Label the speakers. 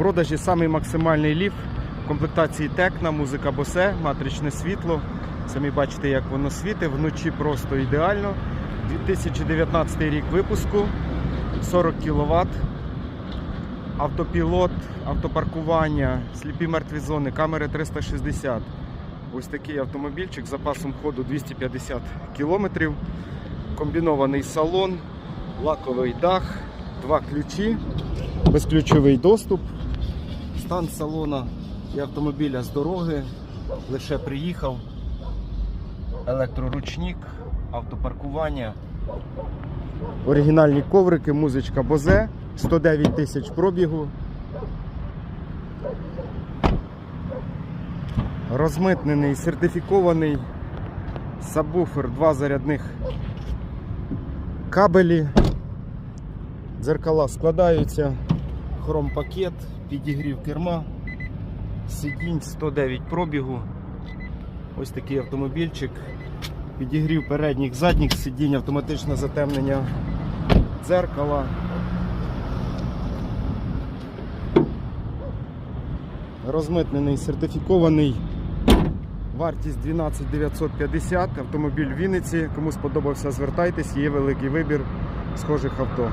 Speaker 1: продажі самий максимальний ліф в комплектації Текна, музика Bose, матричне світло. Самі бачите, як воно світить, вночі просто ідеально. 2019 рік випуску, 40 кВт, автопілот, автопаркування, сліпі мертві зони, камери 360. Ось такий автомобільчик з запасом ходу 250 км, комбінований салон, лаковий дах, два ключі, безключовий доступ, стан салона і автомобіля з дороги, лише приїхав, електроручник, автопаркування, оригінальні коврики, музичка Бозе, 109 тисяч пробігу. Розмитнений, сертифікований сабвуфер, два зарядних кабелі. Дзеркала складаються, хромпакет, підігрів керма, сидінь 109 пробігу. Ось такий автомобільчик. Підігрів передніх, задніх сидінь, автоматичне затемнення дзеркала. Розмитнений, сертифікований. Вартість 12 950, автомобіль в Вінниці. Кому сподобався, звертайтесь, є великий вибір схожих авто.